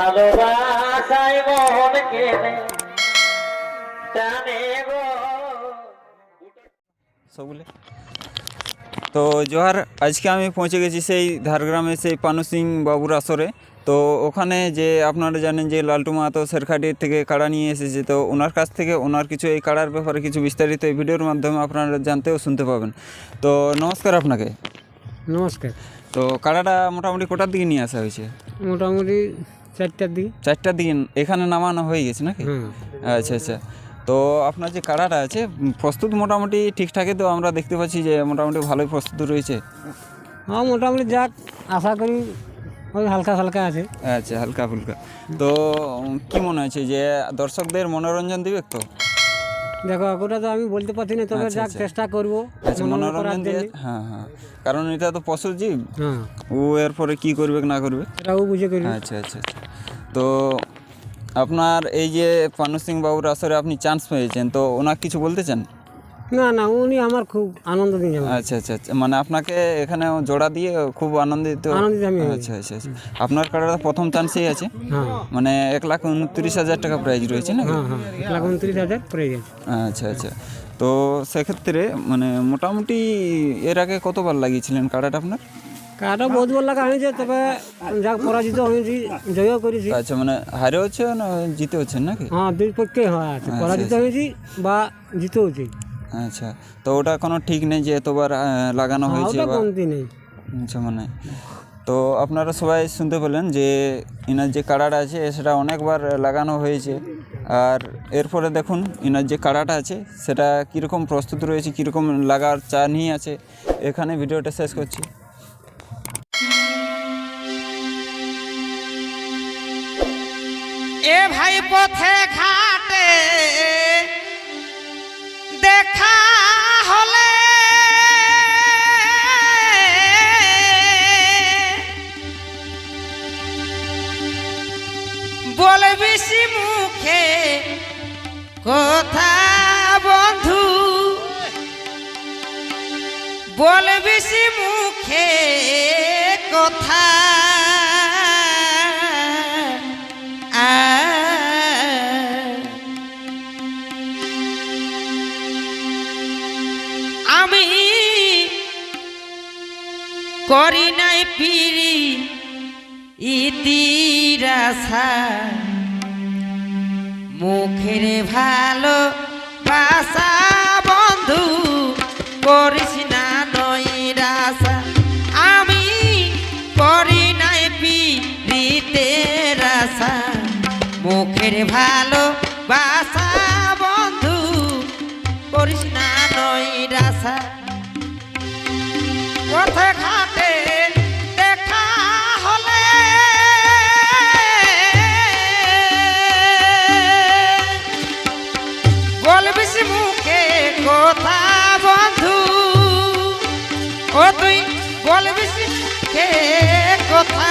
ভালোবাসাই মন কেনে জানে গো। সবগুলো তো জোহার আজকে আমি পৌঁছে গেছি সেই ঝাড়গ্রামে সেই পানু সিং বাবুর আসরে। তো ওখানে যে আপনারা জানেন যে লালটু মাহাতো শেরখাটির থেকে কাড়া নিয়ে এসেছে তো ওনার কাছ থেকে ওনার কিছু এই কাড়ার ব্যাপারে কিছু বিস্তারিত এই ভিডিওর মাধ্যমে আপনারা জানতে ও শুনতে পাবেন। তো নমস্কার আপনাকে। নমস্কার। তো কাড়াটা মোটামুটি কোটার দিকে নিয়ে আসা হয়েছে? মোটামুটি চারটার দিকে চারটার দিকে এখানে নামানো হয়ে গেছে নাকি? আচ্ছা আচ্ছা। তো আপনার যে কাড়াটা আছে প্রস্তুত মোটামুটি ঠিকঠাকই তো আমরা দেখতে পাচ্ছি যে মোটামুটি ভালোই প্রস্তুত রয়েছে? হ্যাঁ মোটামুটি যাক আশা করি ওই হালকা হালকা আছে। আচ্ছা হালকা ফুলকা। তো কি মনে হচ্ছে যে দর্শকদের মনোরঞ্জন দিবে তো? দেখো ওটা তো আমি বলতে পারছি না তবে আচ্ছা, যাক আচ্ছা। চেষ্টা করব। আচ্ছা মনোরঞ্জন দিয়ে হ্যাঁ হ্যাঁ। কারণ এটা তো পশু জীব। হ্যাঁ। ও এরপরে কি করবে না করবে? এটা ও বুঝে করবি। আচ্ছা আচ্ছা আচ্ছা। তো আপনার এই যে পানু সিং বাবুর আসরে আপনি চান্স পেয়েছেন তো ওনাকে কিছু বলতে চান? না না উনি আমার খুব আনন্দ দিন আচ্ছা আচ্ছা আচ্ছা মানে আপনাকে এখানে জোড়া দিয়ে খুব আনন্দিত আনন্দিত আমি আচ্ছা আচ্ছা আচ্ছা। আপনার কার্ডটা প্রথম চান্সেই আছে? হ্যাঁ। মানে এক লাখ উনত্রিশ হাজার টাকা প্রাইজ রয়েছে না হ্যাঁ হ্যাঁ এক লাখ উনত্রিশ হাজার প্রাইজ আচ্ছা আচ্ছা। তো সেক্ষেত্রে মানে মোটামুটি এর আগে কতবার লাগিয়েছিলেন কার্ডটা আপনার? কাটা বহুত বল লাগা হয়েছে তবে যাক পরাজিত হয়েছি জয়ও করেছি আচ্ছা মানে হারে হচ্ছে না জিতে হচ্ছেন নাকি হ্যাঁ দুই পক্ষে হয় আছে পরাজিত হয়েছি বা জিতে হয়েছি আচ্ছা তো ওটা কোনো ঠিক নেই যে এতবার লাগানো হ্যাঁ, হয়েছে বা কমতি নেই আচ্ছা মানে তো আপনারা সবাই শুনতে পেলেন যে ইনার যে কাড়াটা আছে সেটা অনেকবার লাগানো হয়েছে আর এরপরে দেখুন ইনার যে কাড়াটা আছে সেটা কীরকম প্রস্তুত রয়েছে কীরকম লাগার চা নিয়ে আছে এখানে ভিডিওটা শেষ করছি এ ভাই পথে ঘাটে দেখা হলে বলবি মুখে কথা বন্ধু? বলবি মুখে কথা করি নাই পিরি ইতিরাসা মুখের ভালো বাসা বন্ধু করিস না নৈরাসা আমি করি নাই পিরিতের আশা মুখের ভালো বাসা বন্ধু করিস না নৈরাসা পথে ঘাট তুই বলবিস কে কথা?